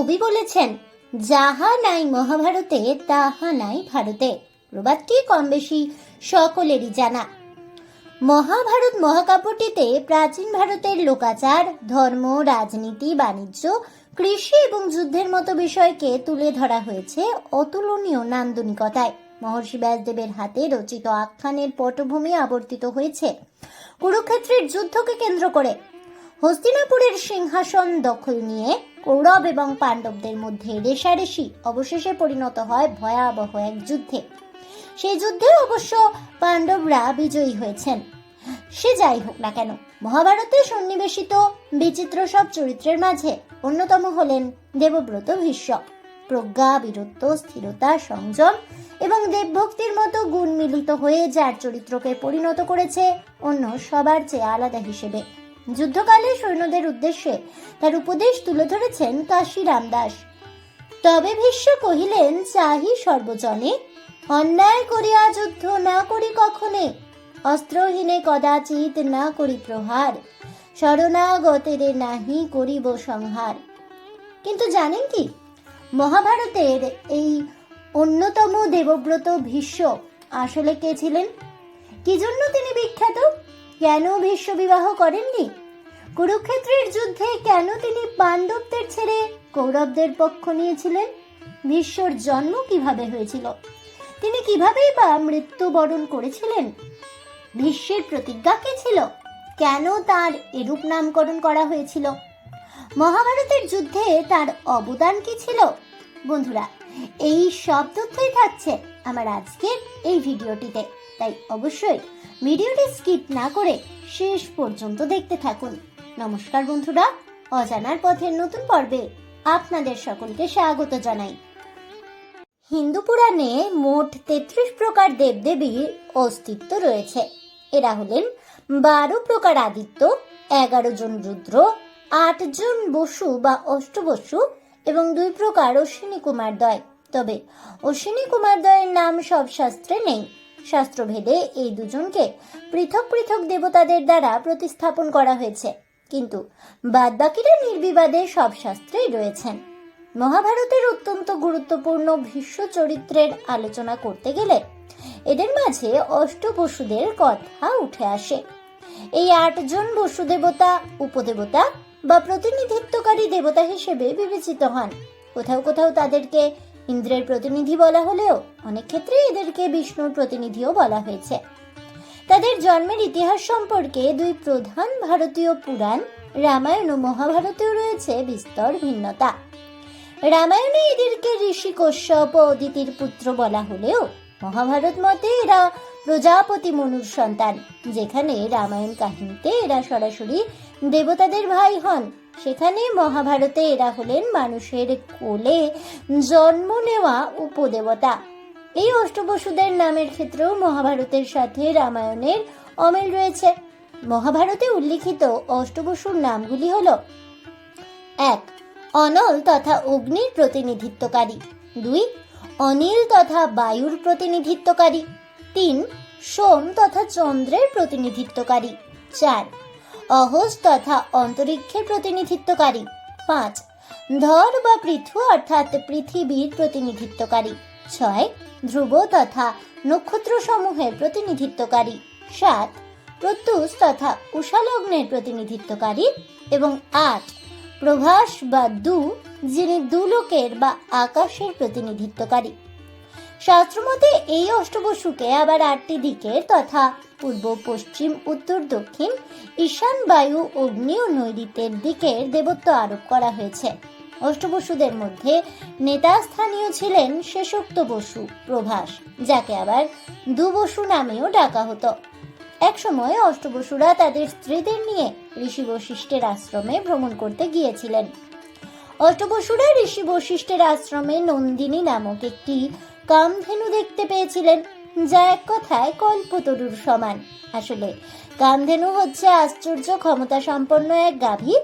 কবি বলেছেন, যাহা নাই মহাভারতে, তাহা নাই ভারতে। প্রবাদটি কম বেশি? সকলেরই জানা। মহাভারত মহাকাব্যটিতে প্রাচীন ভারতের লোকাচার, ধর্ম, রাজনীতি, বাণিজ্য, কৃষি এবং যুদ্ধের মতো বিষয়কে তুলে ধরা হয়েছে অতুলনীয় নান্দনিকতায়। মহর্ষি ব্যাসদেবের হাতে রচিত আখ্যানের পটভূমি আবর্তিত হয়েছে কুরুক্ষেত্রের যুদ্ধকে কেন্দ্র করে। হস্তিনাপুরের সিংহাসন দখল নিয়ে কৌরব এবং পাণ্ডবদের মধ্যে রেশারেশি অবশেষে পরিণত হয় ভয়াবহ এক যুদ্ধে। সেই যুদ্ধে অবশ্য পাণ্ডবরা বিজয়ী হয়েছেন। সে যাই হোক না কেন, মহাভারতে সন্নিবেশিত বিচিত্র সব চরিত্রের মাঝে অন্যতম হলেন দেবব্রত ভীষ্ম। প্রজ্ঞা, বীরত্ব, স্থিরতা, সংযম এবং দেবভক্তির মতো গুণ মিলিত হয়ে যার চরিত্রকে পরিণত করেছে অন্য সবার চেয়ে আলাদা হিসেবে। যুদ্ধকালে সৈন্যদের উদ্দেশ্যে তার উপদেশ তুলে ধরেছেন কাশী রামদাস। তবে ভীষ্ম কহিলেন, চাহি সর্বজনে, অন্যায় করিয়া যুদ্ধ না করি কখনে, অস্ত্রহীনে কদাচিৎ না করি প্রহার, শরণাগতেরে নাহি করিব সংহার। কিন্তু জানেন কি, মহাভারতের এই অন্যতম দেবব্রত ভীষ্ম আসলে কে ছিলেন? কি জন্য তিনি বিখ্যাত? কেন ভীষ্ম বিবাহ করেননি? কুরুক্ষেত্রের যুদ্ধে কেন তিনি পাণ্ডবদের ছেড়ে কৌরবদের পক্ষ নিয়েছিলেন? ভীষ্মর জন্ম কীভাবে হয়েছিল? তিনি কিভাবেই বা মৃত্যুবরণ করেছিলেন? ভীষ্মের প্রতিজ্ঞা কি ছিল? কেন তার এরূপ নামকরণ করা হয়েছিল? মহাভারতের যুদ্ধে তার অবদান কি ছিল? বন্ধুরা, এই সব তথ্যই থাকছে আমার আজকের এই ভিডিওটিতে। তাই অবশ্যই ভিডিওটি স্কিপ না করে শেষ পর্যন্ত দেখতে থাকুন। নমস্কার বন্ধুরা, অজানার পথের নতুন পর্বে আপনাদের সকলকে স্বাগত জানাই। হিন্দু পুরাণে মোট তেত্রিশ প্রকার দেবদেবীর অস্তিত্ব রয়েছে। এরা হলেন বারো প্রকার আদিত্য, এগারো জন রুদ্র, আট জন বসু বা অষ্টবসু এবং দুই প্রকার অশ্বিনী কুমারদ্বয়। তবে অশ্বিনী কুমারদ্বয়ের নাম সব শাস্ত্রে নেই। শাস্ত্রভেদে এই দুজনকে পৃথক পৃথক দেবতাদের দ্বারা প্রতিস্থাপন করা হয়েছে। কিন্তু বাদবাকিরা নির্বিবাদে সব শাস্ত্রেই রয়েছেন। মহাভারতের অত্যন্ত গুরুত্বপূর্ণ ভীষ্ম চরিত্রের আলোচনা করতে গেলে এদের মাঝে অষ্ট বসুদের কথা উঠে আসে। এই আটজন বসু দেবতা উপদেবতা বা প্রতিনিধিত্বকারী দেবতা হিসেবে বিবেচিত হন। কোথাও কোথাও তাদেরকে ইন্দ্রের প্রতিনিধি বলা হলেও অনেক ক্ষেত্রে এদেরকে বিষ্ণুর প্রতিনিধিও বলা হয়েছে। তাদের জন্মের ইতিহাস সম্পর্কে দুই প্রধান ভারতীয় পুরাণ, রামায়ণ ও মহাভারতেও রয়েছে বিস্তর ভিন্নতা। রামায়ণে এদেরকে ঋষি কশ্যপ ও অদিতির পুত্র বলা হলেও, মহাভারত মতে এরা প্রজাপতি মনুর সন্তান, যেখানে রামায়ণ কাহিনীতে এরা সরাসরি দেবতাদের ভাই হন। সেখানে মহাভারতে এরা হলেন মানুষের কোলে জন্ম নেওয়া উপদেবতা। এই অষ্টবসুদের নামের ক্ষেত্রেও মহাভারতের সাথে রামায়ণের অমিল রয়েছে। মহাভারতে উল্লিখিত অষ্টবসুর নামগুলি হল এক, অনল তথা অগ্নির প্রতিনিধিত্বকারী। দুই, অনিল তথা বায়ুর প্রতিনিধিত্বকারী। তিন, সোম তথা চন্দ্রের প্রতিনিধিত্বকারী। চার অহস তথা অন্তরিক্ষের প্রতিনিধিত্বকারী। পাঁচ, ধর বা পৃথু অর্থাৎ পৃথিবীর প্রতিনিধিত্বকারী। ছয় ধ্রুব তথা নক্ষত্র সমূহের প্রতিনিধিত্বকারী। সাত, প্রত্যুষ তথা উষালগ্নের প্রতিনিধিত্বকারী এবং আট, প্রভাস বা দু, যিনি দুলোকের বা আকাশের প্রতিনিধিত্বকারী। শাস্ত্রমতে এই অষ্টবসুকে আবার আটটি দিকের তথা পূর্ব, পশ্চিম, উত্তর, দক্ষিণ, ঈশান বায়ু, অগ্নি ও নৈরিতের দিকের দেবত্ব আরোপ করা হয়েছে। অষ্টবসুদের মধ্যে নেতা স্থানীয় ছিলেন শেষোক্ত বসু প্রভাস, যাকে আবার দুবসু নামেও ডাকা হতো। একসময় অষ্টবসুরা তাদের স্ত্রীদের নিয়ে ঋষি বশিষ্ঠের আশ্রমে ভ্রমণ করতে গিয়েছিলেন। অষ্টবসুরা ঋষি বশিষ্ঠের আশ্রমে নন্দিনী নামক একটি কামধেনু দেখতে পেয়েছিলেন, যা এক কথায় কল্পতরুর সমান। আসলে কামধেনু হচ্ছে আশ্চর্য ক্ষমতা সম্পন্ন এক গাভী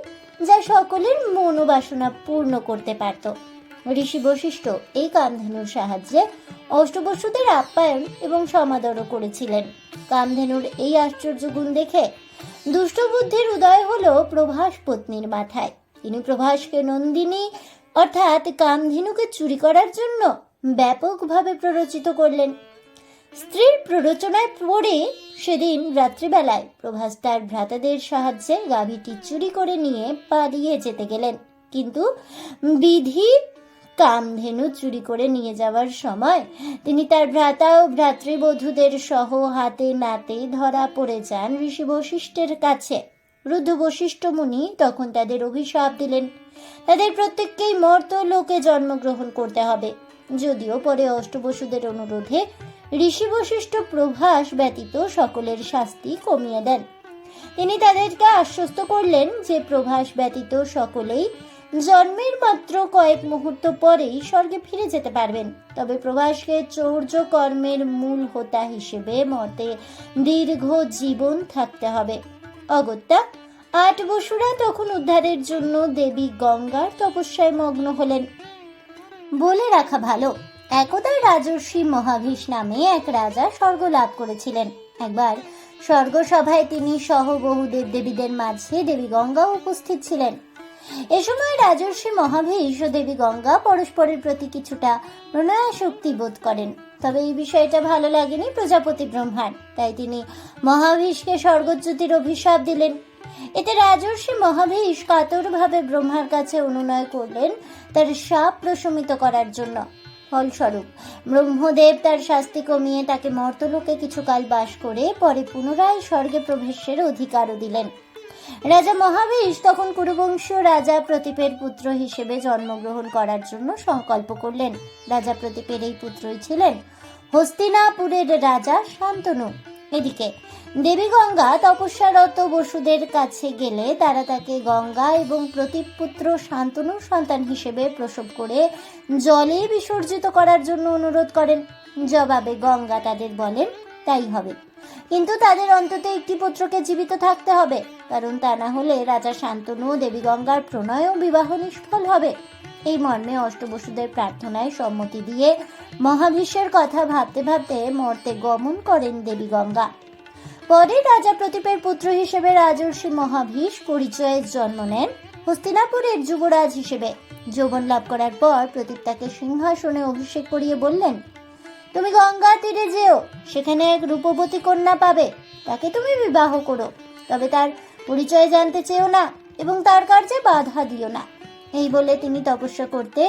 যা সকলের মনোবাসনা পূর্ণ করতে পারত। ঋষি বশিষ্ঠ এই কামধেনুর সাহায্যে অষ্টবসুদের আপ্যায়ন এবং সমাদরও করেছিলেন। কামধেনুর এই আশ্চর্য গুণ দেখে দুষ্ট বুদ্ধির উদয় হলো প্রভাস পত্নীর মাথায়। তিনি প্রভাসকে নন্দিনী, অর্থাৎ কামধেনুকে চুরি করার জন্য ব্যাপকভাবে প্ররোচিত করলেন। স্ত্রীর প্ররোচনায় পড়ে সেদিন রাত্রিবেলায় প্রভাস তার ভ্রাতাদের সাহায্যে গাভীটি চুরি করে নিয়ে পালিয়ে যেতে গেলেন। কিন্তু বিধি কামধেনু চুরি করে নিয়ে যাওয়ার সময় তিনি তার ভ্রাতা ও ভ্রাতৃবধূদের সহ হাতে নাতে ধরা পড়ে যান ঋষি বশিষ্ঠের কাছে। রুদ্ধ বশিষ্ঠ মুনি তখন তাদের অভিশাপ দিলেন। তাদের প্রত্যেককেই মর্ত লোকে জন্মগ্রহণ করতে হবে। যদিও পরে অষ্টবসুদের অনুরোধে ঋষি বশিষ্ঠ প্রভাস ব্যতীত সকলের শাস্তি কমিয়ে দেন। তিনি তাদেরকে আশ্বস্ত করলেন যে প্রভাস ব্যতীত সকলেই জন্মের মাত্র কয়েক মুহূর্ত পরেই স্বর্গে ফিরে যেতে পারবেন। তবে প্রভাসকে চৌর্য কর্মের মূল হোতা হিসেবে মতে দীর্ঘ জীবন থাকতে হবে। অগত্যা, আট বসুরা তখন উদ্ধারের জন্য দেবী গঙ্গার তপস্যায় মগ্ন হলেন। বলে রাখা ভালো একদা রাজর্ষি মহাভীষ নামে এক রাজা স্বর্গ লাভ করেছিলেন। একবার স্বর্গসভায় তিনি সহ বহু দেবদেবীদের মাঝে দেবী গঙ্গা উপস্থিত ছিলেন। এ সময় রাজর্ষি মহাভীষ ও দেবী গঙ্গা পরস্পরের প্রতি কিছুটা প্রণয়াসক্তি বোধ করেন। তবে এই বিষয়টা ভালো লাগেনি প্রজাপতি ব্রহ্মার, তাই তিনি মহাভীষকে স্বর্গচ্যুতির অভিশাপ দিলেন। এতে রাজর্ষি মহাভীষ কাতরভাবে ব্রহ্মার কাছে অনুনয় করলেন তার সাপ প্রশমিত করার জন্য। ফলস্বরূপ। ব্রহ্মদেব তার শাস্তি কমিয়ে তাকে মর্তলোকে কিছুকাল বাস করে পরে পুনরায় স্বর্গে প্রবেশের অধিকারও দিলেন। রাজা মহাবীর তখন কুরুবংশীয় রাজা প্রতীপের পুত্র হিসেবে জন্মগ্রহণ করার জন্য সংকল্প করলেন। রাজা প্রতীপের এই পুত্রই ছিলেন হস্তিনাপুরের রাজা শান্তনু। এদিকে দেবী গঙ্গা তপস্যারত বসুদের কাছে গেলে তারা তাকে গঙ্গা এবং প্রতীপ পুত্র শান্তনুর সন্তান হিসেবে প্রসব করে জলে বিসর্জিত করার জন্য অনুরোধ করেন। জবাবে গঙ্গা তাদের বলেন, তাই হবে। কিন্তু তাদের অন্তত একটি পুত্রকে জীবিত থাকতে হবে, কারণ তা না হলে রাজা শান্তনু দেবী গঙ্গার প্রণয় ও বিবাহ নিষ্ফল হবে। এই মর্মে অষ্টবসুদের প্রার্থনায় সম্মতি দিয়ে মহাবিশ্বের কথা ভাবতে ভাবতে মর্তে গমন করেন দেবী গঙ্গা পরে রাজা প্রতীপের পুত্র হিসেবে রাজর্ষি মহাভীষ পরিচয়ের জন্ম নেন হস্তিনাপুরের যুবরাজ হিসেবে। যৌবন লাভ করার পর প্রতীপ তাকে সিংহাসনে অভিষেক করিয়ে বললেন, তুমি গঙ্গা তীরে যেও, সেখানে এক রূপবতী কন্যা পাবে, তাকে তুমি বিবাহ করো। তবে তার পরিচয় জানতে চেও না এবং তার কার্যে বাধা দিও না। এই বলে তিনি তপস্যা করতে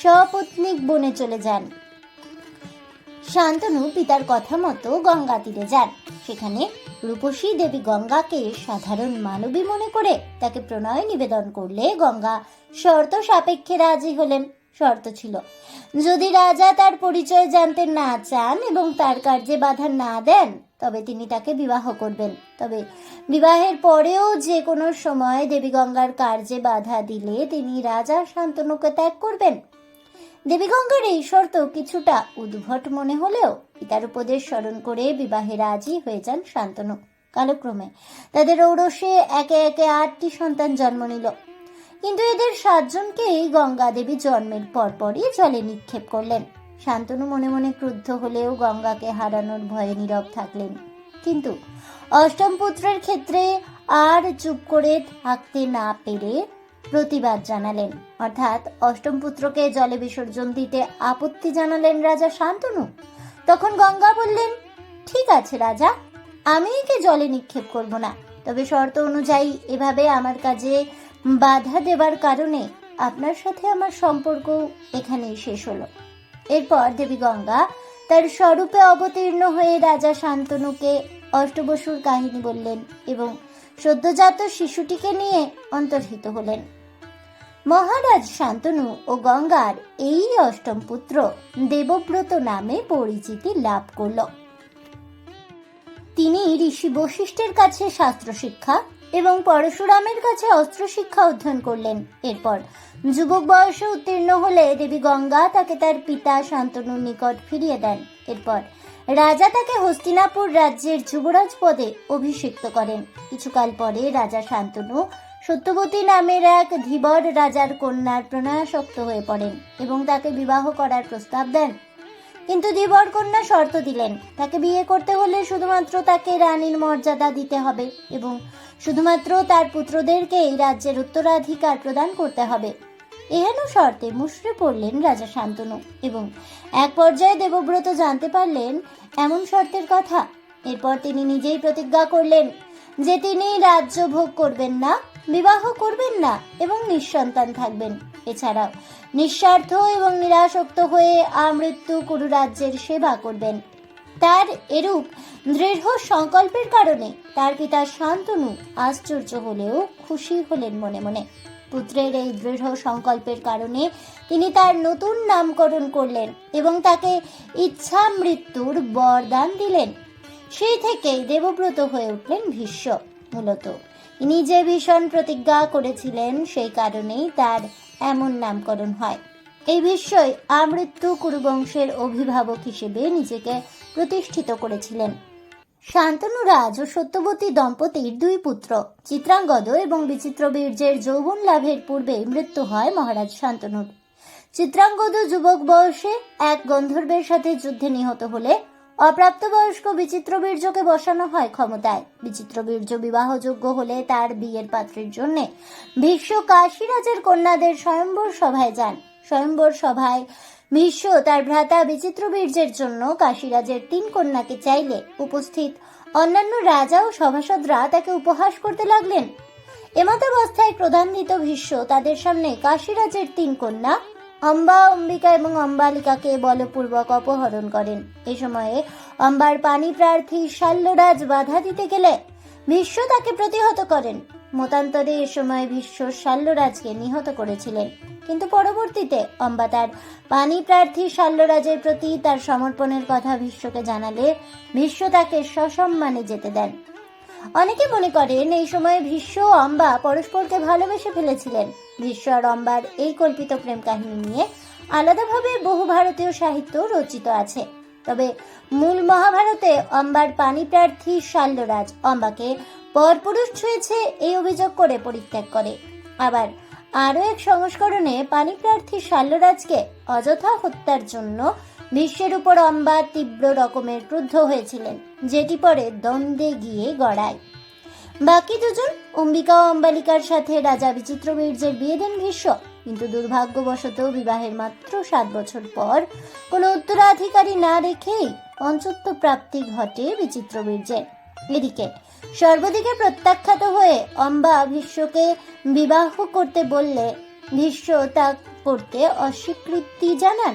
সপত্নিক বনে চলে যান। শান্তনু পিতার কথা মতো গঙ্গা তীরে যান। সেখানে রূপসী দেবী গঙ্গাকে সাধারণ মানবী মনে করে তাকে প্রণয় নিবেদন করলে গঙ্গা শর্ত সাপেক্ষে রাজি হলেন। শর্ত ছিল, যদি রাজা তার পরিচয় জানতে না চান এবং তার কার্যে বাধা না দেন, তবে তিনি তাকে বিবাহ করবেন। তবে বিবাহের পরেও যে কোনো সময় দেবী গঙ্গার কার্যে বাধা দিলে তিনি রাজা শান্তনুকে ত্যাগ করবেন। দেবী গঙ্গার এই শর্ত কিছুটা উদ্ভট মনে হলেও পিতার উপদেশ স্মরণ করে বিবাহে রাজি হয়ে যান শান্তনু। কালক্রমে তাদের ঔরসে একে একে আটটি সন্তান জন্ম নিল। কিন্তু এদের সাতজনকেই গঙ্গা দেবী জন্মের পরপরই জলে নিক্ষেপ করলেন। শান্তনু মনে মনে ক্রুদ্ধ হলেও গঙ্গাকে হারানোর ভয়ে নীরব থাকলেন। কিন্তু অষ্টম পুত্রের ক্ষেত্রে আর চুপ করে থাকতে না পেরে প্রতিবাদ জানালেন। অর্থাৎ অষ্টম পুত্রকে জলে বিসর্জন দিতে আপত্তি জানালেন রাজা শান্তনু। তখন গঙ্গা বললেন, ঠিক আছে রাজা, আমি একে জলে নিক্ষেপ করব না। তবে শর্ত অনুযায়ী এভাবে আমার কাজে বাধা দেবার কারণে আপনার সাথে আমার সম্পর্ক এখানেই শেষ হলো। এরপর দেবী গঙ্গা তার স্বরূপে অবতীর্ণ হয়ে রাজা শান্তনুকে অষ্টবসুর কাহিনী বললেন এবং সদ্যজাত শিশুটিকে নিয়ে অন্তর্হিত হলেন। মহারাজ শান্তনু ও গঙ্গার এই অষ্টম পুত্র দেবব্রত নামে পরিচিতি লাভ করল। তিনি ঋষি বশিষ্ঠের কাছে শাস্ত্র শিক্ষা এবং পরশুরামের কাছে অস্ত্র শিক্ষা অধ্যয়ন করলেন। এরপর যুবক বয়সে উত্তীর্ণ হলে দেবী গঙ্গা তাকে তার পিতা শান্তনুর নিকট ফিরিয়ে দেন। এরপর রাজা তাকে হস্তিনাপুর রাজ্যের যুবরাজ পদে অভিষিক্ত করেন। কিছুকাল পরে রাজা শান্তনু সত্যবতী নামের এক ধীবর রাজার কন্যার প্রণয়াসক্ত হয়ে পড়েন এবং তাকে বিবাহ করার প্রস্তাব দেন। কিন্তু ধীবর কন্যা শর্ত দিলেন, তাকে বিয়ে করতে হলে শুধুমাত্র তাকে রানীর মর্যাদা দিতে হবে এবং শুধুমাত্র তার পুত্রদেরকে এই রাজ্যের উত্তরাধিকার প্রদান করতে হবে। এহেন শর্তে মুশড়ে পড়লেন রাজা শান্তনু এবং এক পর্যায়ে দেবব্রত জানতে পারলেন এমন শর্তের কথা। এরপর তিনি নিজেই প্রতিজ্ঞা করলেন যে তিনি রাজ্য ভোগ করবেন না। বিবাহ করবেন না এবং নিঃসন্তান থাকবেন। এছাড়াও নিঃস্বার্থ এবং নিরাসক্ত হয়ে আমৃত্যু কুরু রাজ্যের সেবা করবেন। তার এরূপ দৃঢ় সংকল্পের কারণে তার পিতা শান্তনু আশ্চর্য হলেও খুশি হলেন মনে মনে। পুত্রের এই দৃঢ় সংকল্পের কারণে তিনি তার নতুন নামকরণ করলেন এবং তাকে ইচ্ছা মৃত্যুর বরদান দিলেন। সেই থেকেই দেবব্রত হয়ে উঠলেন ভীষ্ম, মূলত। যে ভীষণ প্রতিজ্ঞা করেছিলেন সেই কারণেই তার এমন নামকরণ হয়। এই বিস্ময় আমৃত্যু কুরুবংশের অভিভাবক হিসেবে নিজেকে প্রতিষ্ঠিত করেছিলেন। শান্তনু রাজ ও সত্যবতী দম্পতির দুই পুত্র, চিত্রাঙ্গদ এবং বিচিত্র বীর্যের যৌবন লাভের পূর্বে মৃত্যু হয় মহারাজ শান্তনুর। চিত্রাঙ্গদ যুবক বয়সে এক গন্ধর্বের সাথে যুদ্ধে নিহত হলে অপ্রাপ্তবয়স্ক বিচিত্র বীর্যকে বসানো হয় ক্ষমতায়। বিচিত্র বীর্য বিবাহযোগ্য হলে তার বিয়ের পাত্রের জন্য ভীষ্ম কাশীরাজের কন্যাদের স্বয়ম্বর সভায় যান। স্বয়ম্বর সভায় ভীষ্ম তার ভ্রাতা বিচিত্র বীর্যের জন্য কাশীরাজের তিন কন্যাকে চাইলে উপস্থিত অন্যান্য রাজা ও সভাসদরা তাকে উপহাস করতে লাগলেন। এমতাবস্থায় প্রধানহিত ভীষ্ম তাদের সামনে কাশীরাজের তিন কন্যা অম্বা অম্বিকা এবং অম্বালিকাকে বলপূর্বক অপহরণ করেন। এ সময়ে অম্বার পানি প্রার্থী শাল্যরাজ বাধা দিতে গেলে ভীষ্ম তাকে প্রতিহত করেন। মতান্তরে এ সময় ভীষ্ম শাল্যরাজকে নিহত করেছিলেন। কিন্তু পরবর্তীতে অম্বা তার পানি প্রার্থী শাল্যরাজের প্রতি তার সমর্পণের কথা ভীষ্মকে জানালে ভীষ্ম তাকে সসম্মানে যেতে দেন। অনেকে মনে করেন এই সময়ে ভীষ্ম অম্বা পরস্পরকে ভালোবেসে ফেলেছিলেন। ভীষ্ম আর অম্বার এই কল্পিত প্রেম কাহিনী নিয়ে আলাদাভাবে বহু ভারতীয় সাহিত্য রচিত আছে। তবে মূল মহাভারতে অম্বার পানি প্রার্থী শাল্যরাজ অম্বাকে পরপুরুষ ছুঁয়েছে এই অভিযোগ করে পরিত্যাগ করে। আবার আরও এক সংস্করণে পানি প্রার্থী শাল্যরাজকে অযথা হত্যার জন্য বিশ্বের উপর অম্বা তীব্র রকমের ক্রুদ্ধ হয়েছিলেন। যেটি পরে দ্বন্দ্বে গিয়ে গড়ায়। বাকি দুজন অম্বিকা ও অম্বালিকার সাথে রাজা বিচিত্র বীর্যের বিয়ে দেন ভীষ্ম, কিন্তু দুর্ভাগ্যবশত বিবাহের মাত্র সাত বছর পর কোনো উত্তরাধিকারী না রেখেই পঞ্চত্ব প্রাপ্তি ঘটে বিচিত্র বীর্যের। এদিকে সর্বদিকে প্রত্যাখ্যাত হয়ে অম্বা ভীষ্মকে বিবাহ করতে বললে ভীষ্ম তা করতে অস্বীকৃতি জানান।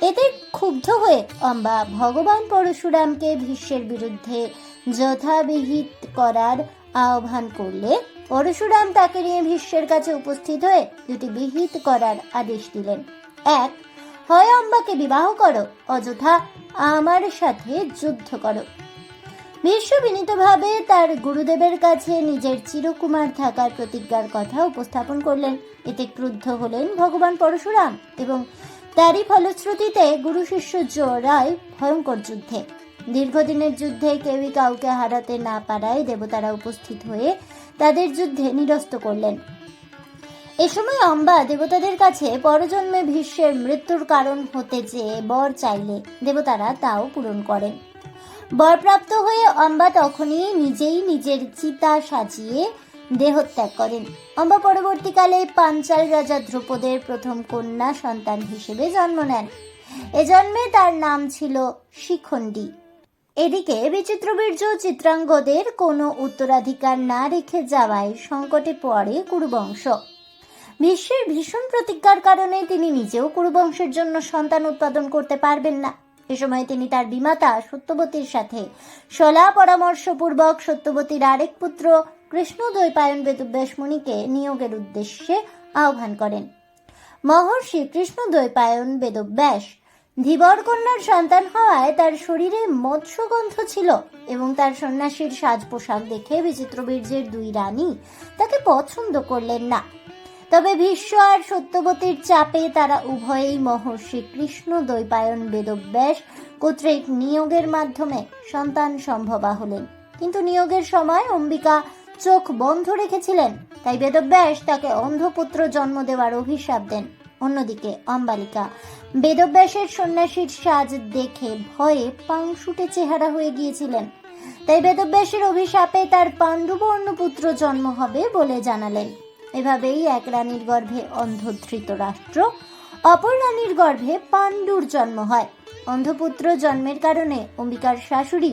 এতে ক্ষুব্ধ হয়ে অম্বা ভগবান পরশুরামকে ভীষ্মের বিরুদ্ধে যথাবিহিত করার আহ্বান করলে পরশুরাম তাকে নিয়ে ভীষ্মের কাছে উপস্থিত হয়ে দুটি বিহিত করার আদেশ দিলেন। এক, হয় অম্বাকে বিবাহ করো, অযথা আমার সাথে যুদ্ধ করো। ভীষ্ম বিনীতভাবে তার গুরুদেবের কাছে নিজের চিরকুমার থাকার প্রতিজ্ঞার কথা উপস্থাপন করলেন। এতে ক্রুদ্ধ হলেন ভগবান পরশুরাম এবং তারই ফলশ্রুতিতে গুরু শিষ্য জোড়ায় ভয়ঙ্কর যুদ্ধে। দীর্ঘদিনের যুদ্ধে কেউই কাউকে হারাতে না পারায় দেবতারা উপস্থিত হয়ে তাদের যুদ্ধে নিরস্ত করলেন। এ সময় অম্বা দেবতাদের কাছে পরজন্মে ভীষ্মের মৃত্যুর কারণ হতে চেয়ে বর চাইলে দেবতারা তাও পূরণ করেন। বরপ্রাপ্ত হয়ে অম্বা তখনই নিজেই নিজের চিতা সাজিয়ে দেহত্যাগ করেন। অম্বা পরবর্তীকালে পাঞ্চাল রাজা ধ্রুপদের প্রথম কন্যা সন্তান হিসেবে জন্ম নেন। এ জন্মে তার নাম ছিল শিখণ্ডী। এদিকে বিচিত্রবীর্য চিত্রাঙ্গদের কোনো উত্তরাধিকার না রেখে যাওয়ায় সংকটে পড়ে কুরুবংশ। বিশ্বের ভীষণ প্রতিজ্ঞার কারণে তিনি নিজেও কুরুবংশের জন্য সন্তান উৎপাদন করতে পারবেন না। এ সময় তিনি তার বিমাতা সত্যবতীর সাথে সলা পরামর্শপূর্বক সত্যবতীর আরেক পুত্র কৃষ্ণদ্বৈপায়ন বেদব্যাস মুনিকে নিয়োগের উদ্দেশ্যে আহ্বান করেন। মহর্ষি কৃষ্ণদ্বৈপায়ন বেদব্যাস ধীবর কন্যার সন্তান হওয়ায় তার শরীরে মৎস্যগন্ধ ছিল এবং তার সন্ন্যাসীর সাজ পোশাক দেখে বিচিত্র বীর্যের দুই রানী তাকে পছন্দ করলেন না। তবে ভীষ্ম আর সত্যবতীর চাপে তারা উভয়েই মহর্ষি কৃষ্ণ দ্বৈপায়ন বেদব্যাস কর্তৃক নিয়োগের মাধ্যমে সন্তান সম্ভবা হলেন। কিন্তু নিয়োগের সময় অম্বিকা চোখ বন্ধ রেখেছিলেন, তাই বেদব্যাস তাকে অন্ধপুত্র জন্ম দেওয়ার অভিশাপ দেন। অন্যদিকে অম্বালিকা, বেদব্যাসের সন্ন্যাসীর সাজ দেখে ভয়ে পাংশুটে চেহারা হয়ে গিয়েছিলেন। তাই বেদব্যাসের অভিশাপে তার পাণ্ডুবর্ণ পুত্র জন্ম হবে বলে জানালেন। এভাবেই এক রানীর গর্ভে অন্ধধৃত রাষ্ট্র, অপর রানীর গর্ভে পাণ্ডুর জন্ম হয়। অন্ধপুত্র জন্মের কারণে অম্বিকার শাশুড়ি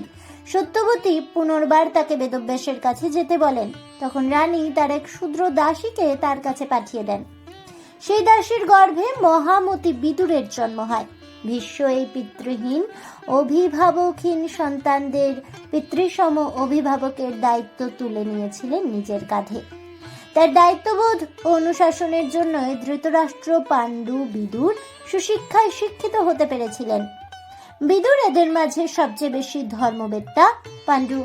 সত্যবতী পুনর্বার তাকে বেদব্যাসের কাছে যেতে বলেন। তখন রানী তার এক ক্ষুদ্র দাসীকে তার কাছে পাঠিয়ে দেন। সেই দাসীর গর্ভে মহামতি বিদুরের জন্ম হয়। ভীষ্ম এই পিতৃহীন, অভিভাবকহীন সন্তানদের পিতৃসম অভিভাবকের দায়িত্ব তুলে নিয়েছিলেন নিজের কাঁধে। তার দায়িত্ববোধ ও অনুশাসনের জন্য ধৃতরাষ্ট্র পাণ্ডু বিদুর সুশিক্ষায় শিক্ষিত হতে পেরেছিলেন। বিদুর এদের মাঝে সবচেয়ে বেশি ধর্মবেত্তা পাণ্ডু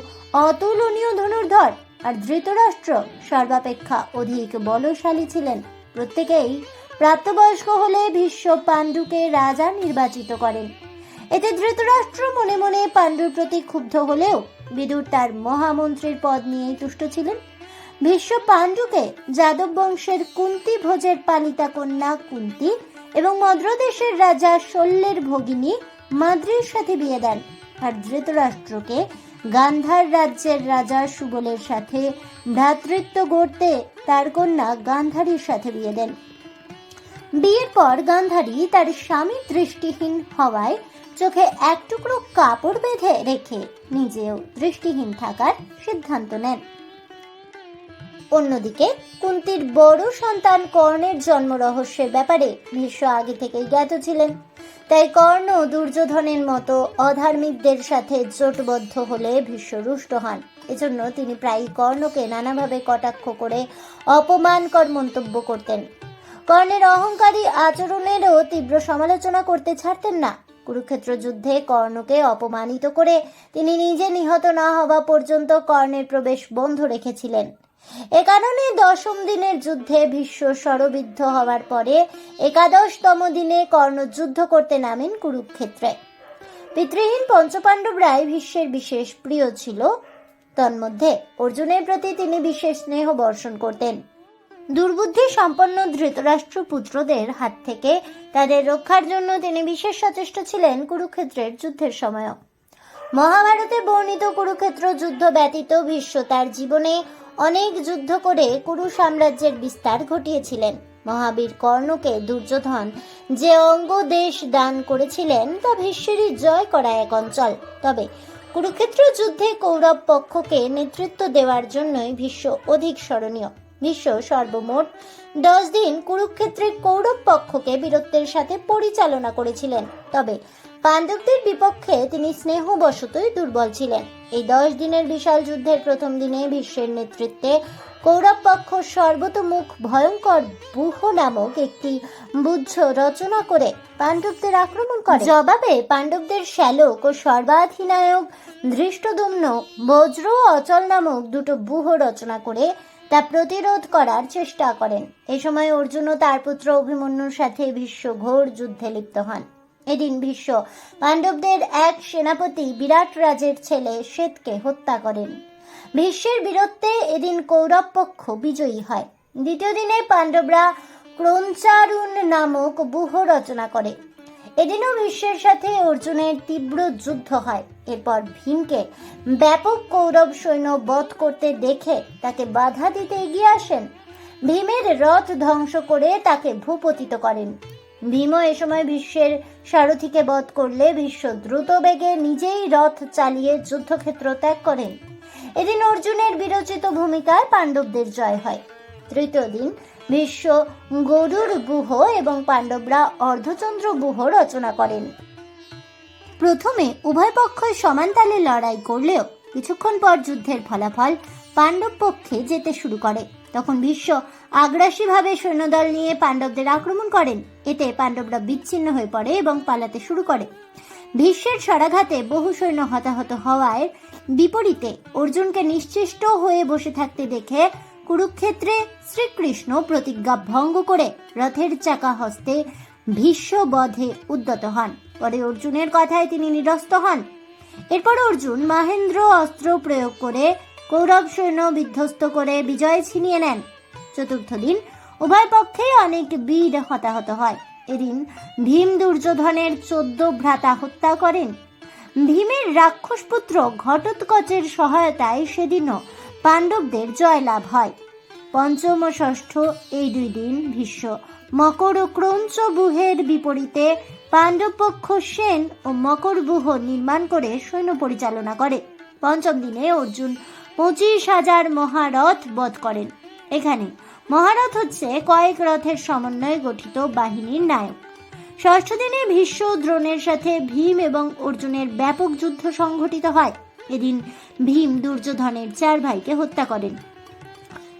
অতুলনীয় ধনুর্ধর আর ধৃতরাষ্ট্র সর্বাপেক্ষা অধিক বলশালী ছিলেন। প্রত্যেকেই প্রাপ্তবয়স্ক হলে ভীষ্ম পাণ্ডুকে রাজা নির্বাচিত করেন। এতে ধৃতরাষ্ট্র মনে মনে পাণ্ডুর প্রতি ক্ষুব্ধ হলেও বিদুর তার মহামন্ত্রীর পদ নিয়েই তুষ্ট ছিলেন। ভীষ্ম পাণ্ডুকে যাদব বংশের কুন্তি ভোজের পালিতা কন্যা কুন্তি এবং মদ্রদেশের রাজা শল্যের ভগিনী মাদ্রির সাথে বিয়ে দেন আর ধৃতরাষ্ট্রকে গান্ধার রাজ্যের রাজা সুবলের সাথে ভ্রাতৃত্ব গড়তে তার কন্যা গান্ধারীর সাথে বিয়ে দেন। বিয়ের পর গান্ধারী তার স্বামী দৃষ্টিহীন হওয়ায় চোখে এক টুকরো কাপড় বেঁধে রেখে নিজেও দৃষ্টিহীন থাকার সিদ্ধান্ত নেন। অন্যদিকে কুন্তির বড় সন্তান কর্ণের জন্ম রহস্যের ব্যাপারে ভীষ্ম আগে থেকেই জ্ঞাত ছিলেন। তাই কর্ণ দুর্যোধনের মতো অধার্মিকদের সাথে জোটবদ্ধ হলে ভীষ্ম রুষ্ট হন। এজন্য তিনি প্রায়ই কর্ণকে নানাভাবে কটাক্ষ করে অপমানকর মন্তব্য করতেন। কর্ণের অহংকারী আচরণেরও তীব্র সমালোচনা করতে ছাড়তেন না। কুরুক্ষেত্র যুদ্ধে কর্ণকে অপমানিত করে তিনি নিজে নিহত না হওয়া পর্যন্ত কর্ণের প্রবেশ বন্ধ রেখেছিলেন। এ কারণে দশম দিনের যুদ্ধে ভীষ্ম স্বরবিদ্ধ হওয়ার পরে একাদশতম দিনে কর্ণ যুদ্ধ করতে নামেন কুরুক্ষেত্রে। পিতৃহীন পঞ্চপাণ্ডবরাই ভীষ্মের বিশেষ প্রিয় ছিল। তন্মধ্যে অর্জুনের প্রতি তিনি বিশেষ স্নেহ বর্ষণ করতেন। দুর্বুদ্ধি সম্পন্ন ধৃতরাষ্ট্র পুত্রদের হাত থেকে তাদের রক্ষার জন্য তিনি বিশেষ সচেষ্ট ছিলেন কুরুক্ষেত্রের যুদ্ধের সময়ও। মহাভারতে বর্ণিত কুরুক্ষেত্র যুদ্ধ ব্যতীত ভীষ্ম তার জীবনে অনেক যুদ্ধ করে কুরু সাম্রাজ্যের বিস্তার ঘটিয়েছিলেন। মহাবীর কর্ণকে দুর্যোধন যে অঙ্গ দেশ দান করেছিলেন, তা ভীষ্মেরই জয় করা এক অঞ্চল। তবে কুরুক্ষেত্র যুদ্ধে কৌরব পক্ষকে নেতৃত্ব দেওয়ার জন্যই ভীষ্ম অধিক স্মরণীয়। ভীষ্ম সর্বমোট দশ দিন কুরুক্ষেত্রের কৌরব পক্ষকে বীরত্বের সাথে পরিচালনা করেছিলেন। তবে পাণ্ডবদের বিপক্ষে তিনি স্নেহবশতই দুর্বল ছিলেন। এই দশ দিনের বিশাল যুদ্ধের প্রথম দিনে ভীষ্মের নেতৃত্বে কৌরব পক্ষ সর্বতোমুখ ভয়ঙ্কর বুহ নামক একটি বুদ্ধ রচনা করে পাণ্ডবদের আক্রমণ করে। জবাবে পাণ্ডবদের শ্যালক ও সর্বাধিনায়ক ধৃষ্টদুম্ন বজ্র অচল নামক দুটো বুহ রচনা করে তা প্রতিরোধ করার চেষ্টা করেন। এ সময় অর্জুন তার পুত্র অভিমন্যুর সাথে ভীষ্ম ঘোর যুদ্ধে লিপ্ত হন। এদিন ভীষ্ম পাণ্ডবদের এক সেনাপতি বিরাট রাজের ছেলে শ্বেতকে হত্যা করেন। ভীষ্মের বীরত্বে এদিন কৌরব পক্ষ বিজয়ী হয়। দ্বিতীয় দিনে পাণ্ডবরা ক্রঞ্চারুণ নামক বুহ রচনা করে। এদিনও ভীষ্মের সাথে অর্জুনের তীব্র যুদ্ধ হয়। এরপর ভীমকে ব্যাপক কৌরব সৈন্য বধ করতে দেখে তাকে বাধা দিতে এগিয়ে আসেন। ভীমের রথ ধ্বংস করে তাকে ভূপতিত করেন। ভীমও এ সময় বিশ্বের সারথীকে বধ করলে বিশ্ব দ্রুত বেগে নিজেই রথ চালিয়ে যুদ্ধক্ষেত্র ত্যাগ করেন এদিন অর্জুনের বিরচিত ভূমিকায় পাণ্ডবদের জয় হয়। তৃতীয় দিন বিশ্ব গরুর গুহ এবং পাণ্ডবরা অর্ধচন্দ্র গুহ রচনা করেন। প্রথমে উভয় পক্ষই সমান তালে লড়াই করলেও কিছুক্ষণ পর যুদ্ধের ফলাফল পাণ্ডব পক্ষে যেতে শুরু করে। তখন ভীষ্ম আগ্রাসীভাবে সৈন্যদল নিয়ে পাণ্ডবদের আক্রমণ করেন। এতে পাণ্ডবরা বিচ্ছিন্ন হয়ে পড়ে এবং পালাতে শুরু করে। ভীষ্মের সরাঘাতে বহু সৈন্য হতাহত হওয়ায় বিপরীতে অর্জুনকে নিশ্চেষ্ট হয়ে বসে থাকতে দেখে কুরুক্ষেত্রে শ্রীকৃষ্ণ প্রতিজ্ঞা ভঙ্গ করে রথের চাকা হস্তে ভীষ্ম বধে উদ্যত হন। পরে অর্জুনের কথায় তিনি নিরস্ত হন। এরপর অর্জুন মহেন্দ্র অস্ত্র প্রয়োগ করে কৌরব সৈন্য বিধ্বস্ত করে বিজয় ছিনিয়ে নেন। চতুর্থ দিন উভয় পক্ষে অনেক বীর হতাহত হয়। এদিন ভীম দুর্যোধনের চোদ্দ ভ্রাতা হত্যা করেন। ভীমের রাক্ষসপুত্র ঘটোৎকচের সহায়তায় সেদিনও পাণ্ডবদের জয়লাভ হয়। পঞ্চম ও ষষ্ঠ এই দুই দিন ভীষ্ম মকর ও ক্রঞ্চ বুহের বিপরীতে পাণ্ডবপক্ষ সেন ও মকর বুহ নির্মাণ করে সৈন্য পরিচালনা করে। পঞ্চম দিনে অর্জুন পঁচিশ হাজার মহারথ বধ করেন। এখানে মহারথ হচ্ছে কয়েক রথের সমন্বয়ে গঠিত বাহিনীর নায়ক। ষষ্ঠ দিনে ভীষ্ম দ্রোণের সাথে ভীম এবং অর্জুনের ব্যাপক যুদ্ধ সংঘটিত হয়। এদিন ভীম দুর্যোধনের চার ভাইকে হত্যা করেন।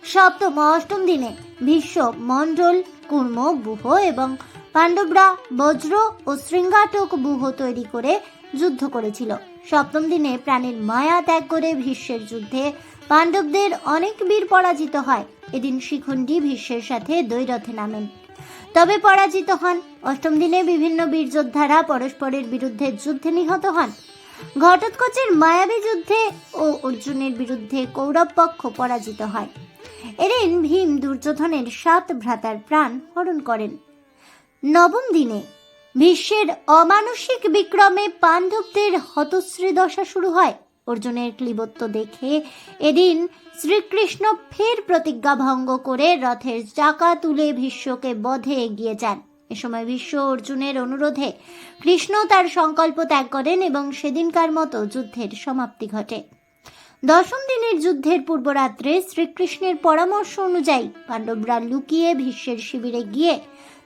সপ্তম অষ্টম দিনে ভীষ্ম মণ্ডল, কুর্ম বুহ এবং পাণ্ডবরা বজ্র ও শৃঙ্গাটক বুহ তৈরি করে যুদ্ধ করেছিল। সপ্তম দিনে প্রাণের মায়া ত্যাগ করে ভীষ্মের যুদ্ধে পাণ্ডবদের অনেক বীর পরাজিত হয়। এদিন শিখণ্ডী ভীষ্মের সাথে দ্বৈরথে নামেন। তবে পরাজিত হন। অষ্টম দিনে বিভিন্ন বীর যোদ্ধারা পরস্পরের বিরুদ্ধে যুদ্ধে নিহত হন। ঘটোৎকচের মায়াবী যুদ্ধে ও অর্জুনের বিরুদ্ধে কৌরব পক্ষ পরাজিত হয়। এদিন ভীম দুর্যোধনের সাত ভ্রাতার প্রাণ হরণ করেন। নবম দিনে ভীষ্মের অমানসিক বিক্রমে পাণ্ডবদের হতশ্রী দশা শুরু হয়। অর্জুনের ক্লিবত্ব দেখে এদিন শ্রীকৃষ্ণ ফের প্রতিজ্ঞা ভঙ্গ করে রথের চাকা তুলে ভীষ্মকে বধে এগিয়ে যান। এ সময় ভীষ্ম অর্জুনের অনুরোধে কৃষ্ণ তার সংকল্প ত্যাগ করেন এবং সেদিনকার মতো যুদ্ধের সমাপ্তি ঘটে। দশম দিনের যুদ্ধের পূর্বরাত্রে শ্রীকৃষ্ণের পরামর্শ অনুযায়ী পাণ্ডবরা লুকিয়ে ভীষ্মের শিবিরে গিয়ে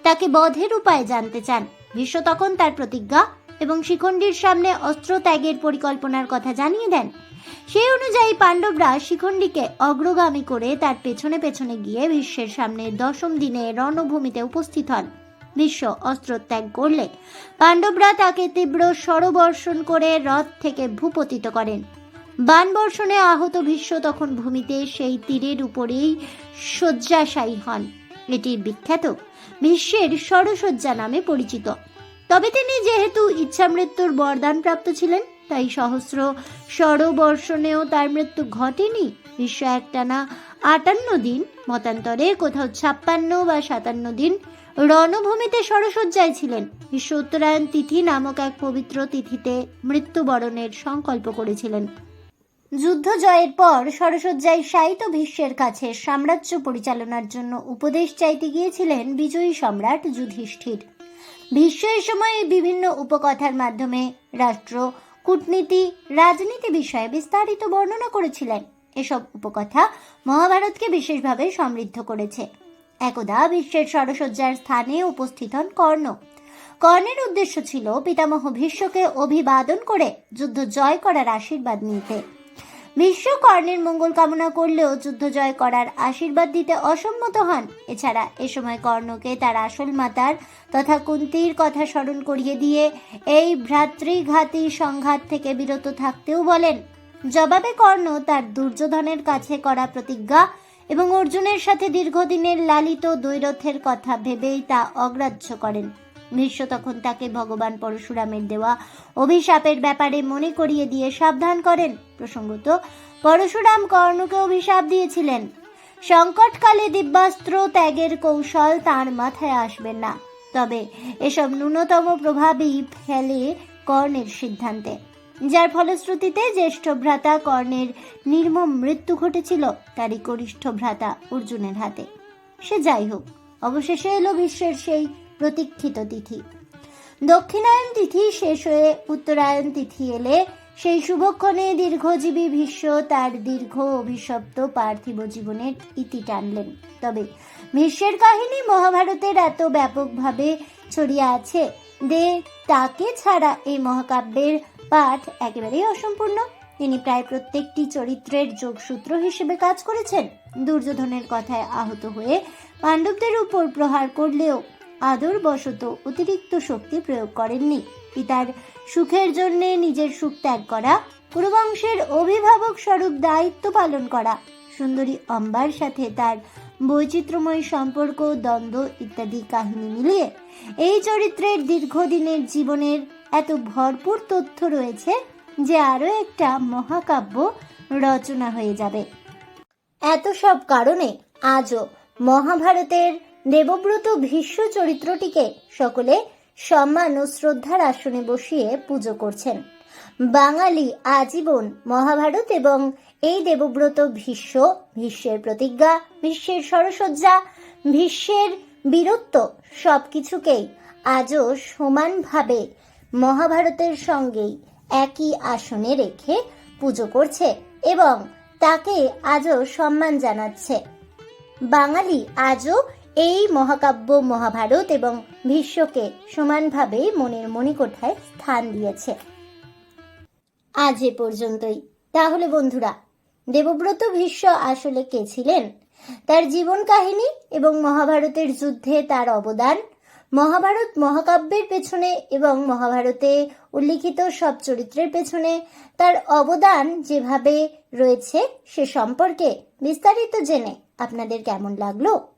তাকে বধের উপায় জানতে চান। ভীষ্ম তখন তার প্রতিজ্ঞা এবং শিখণ্ডীর সামনে অস্ত্র ত্যাগের পরিকল্পনার কথা জানিয়ে দেন। সেই অনুযায়ী পাণ্ডবরা শিখণ্ডীকে অগ্রগামী করে তার পেছনে পেছনে গিয়ে ভীষ্মের সামনে দশম দিনে রণভূমিতে উপস্থিত হন। ভীষ্ম অস্ত্রত্যাগ করলে পাণ্ডবরা তাকে তীব্র স্বরবর্ষণ করে রথ থেকে ভূপতিত করেন। বানবর্ষণে আহত ভীষ্ম তখন ভূমিতে সেই তীরের উপরেই শয্যাশায়ী হন। এটি বিখ্যাত ভীষ্মের সরসজ্জা নামে পরিচিত। তবে তিনি যেহেতু ইচ্ছামৃত্যুর বরদান প্রাপ্ত ছিলেন, তাই সহস্র স্বরবর্ষণেও তার মৃত্যু ঘটেনি। ভীষ্ম একটানা আটান্ন দিন, মতান্তরে কোথাও ছাপ্পান্ন বা সাতান্ন দিন রণভূমিতে সরসজ্জায় ছিলেন। বিশ্ব উত্তরায়ণ তিথি নামক এক পবিত্র তিথিতে মৃত্যুবরণের সংকল্প করেছিলেন। যুদ্ধ জয়ের পর সরসজ্জায় শায়িত ভীষ্মের কাছে সাম্রাজ্য পরিচালনার জন্য উপদেশ চাইতে গিয়েছিলেন বিজয়ী সম্রাট যুধিষ্ঠির। ভীষ্ম এ সময় বিভিন্ন উপকথার মাধ্যমে রাষ্ট্র, কূটনীতি, রাজনীতি বিষয়ে বিস্তারিত বর্ণনা করেছিলেন। এসব উপকথা মহাভারতকে বিশেষভাবে সমৃদ্ধ করেছে। একদা বিশ্বের সরসজ্জার স্থানে উপস্থিত হন কর্ণ। কর্ণের উদ্দেশ্য ছিল পিতামহ ভীষ্মকে অভিবাদন করে যুদ্ধ জয় করার আশীর্বাদ নিতে। ভীষ্ম কর্ণের মঙ্গল কামনা করলেও যুদ্ধ জয় করার আশীর্বাদ দিতে অসম্মত হন। এছাড়া এ সময় কর্ণকে তার আসল মাতার তথা কুন্তির কথা স্মরণ করিয়ে দিয়ে এই ভ্রাতৃঘাতী সংঘাত থেকে বিরত থাকতেও বলেন, জবাবে কর্ণ তার দুর্যোধনের কাছে করা প্রতিজ্ঞা এবং অর্জুনের সাথে দীর্ঘদিনের লালিত দ্বৈরথের কথা ভেবেই তা অগ্রাহ্য করেন। ভীষ্ম তখন তাকে ভগবান পরশুরামের দেওয়া অভিশাপের ব্যাপারে মনে করিয়ে দিয়ে সাবধান করেন। প্রসঙ্গত, পরশুরাম কর্ণকে অভিশাপ দিয়েছিলেন। সংকটকালে দিব্যাস্ত্র ত্যাগের কৌশল তার মাথায় আসবেন না। তবে এসব ন্যূনতম প্রভাবই ফেলে কর্ণের সিদ্ধান্তে। যার ফলশ্রুতিতে জ্যেষ্ঠ ভ্রাতা কর্ণের নির্মম মৃত্যু ঘটেছিল তারই কনিষ্ঠ ভ্রাতা অর্জুনের হাতে। সে যাই হোক, অবশেষে এলো বিশ্বের সেই প্রতীক্ষিত তিথি। দক্ষিণায়ন তিথি শেষ হয়ে উত্তরায়ণ তিথি এলে সেই শুভক্ষণে দীর্ঘজীবী ভীষ্ম তার দীর্ঘ অভিশপ্ত পার্থিব জীবনের ইতি টানলেন। তবে ভীষ্মের কাহিনী মহাভারতের এত ব্যাপকভাবে ছড়িয়ে আছে যে তাকে ছাড়া এই মহাকাব্যের পাঠ একেবারেই অসম্পূর্ণ। তিনি প্রায় প্রত্যেকটি চরিত্রের যোগসূত্র হিসেবে কাজ করেছেন। দুর্যোধনের কথায় আহত হয়ে পাণ্ডবদের উপর প্রহার করলেও আদরবশত অতিরিক্ত শক্তি প্রয়োগ করেননি। পিতার সুখের জন্য নিজের সুখ ত্যাগ করা কুরুবংশের অভিভাবক স্বরূপ দায়িত্ব পালন করা, সুন্দরী অম্বার সাথে তার বৈচিত্র্যময় সম্পর্ক, দ্বন্দ্ব ইত্যাদি কাহিনী মিলিয়ে এই চরিত্রের দীর্ঘদিনের জীবনের এত ভরপুর তথ্য রয়েছে যে আরও একটা মহাকাব্য রচনা হয়ে যাবে। এত সব কারণে আজও মহাভারতের দেবব্রত ভীষ্ম চরিত্রটিকে সকলে সম্মান ও শ্রদ্ধার আসনে বসিয়ে পুজো করছেন। বাঙালি আজীবন মহাভারত এবং এই দেবব্রত ভীষ্ম, ভীষ্মের প্রতিজ্ঞা, ভীষ্মের সরসজ্জা, ভীষ্মের বীরত্ব সবকিছুকেই আজও সমানভাবে মহাভারতের সঙ্গেই একই আসনে রেখে পুজো করছে এবং তাকে আজও সম্মান জানাচ্ছে। বাঙালি আজও এই মহাকাব্য মহাভারত এবং ভীষ্মকে সমানভাবে মনের মণিকোঠায় স্থান দিয়েছে। আজ এ পর্যন্তই। তাহলে বন্ধুরা, দেবব্রত ভীষ্ম আসলে কে ছিলেন? তার জীবন কাহিনী এবং মহাভারতের যুদ্ধে তার অবদান, মহাভারত মহাকাব্যের পেছনে এবং মহাভারতে উল্লিখিত সব চরিত্রের পেছনে তার অবদান যেভাবে রয়েছে সে সম্পর্কে বিস্তারিত জেনে আপনাদের কেমন লাগল?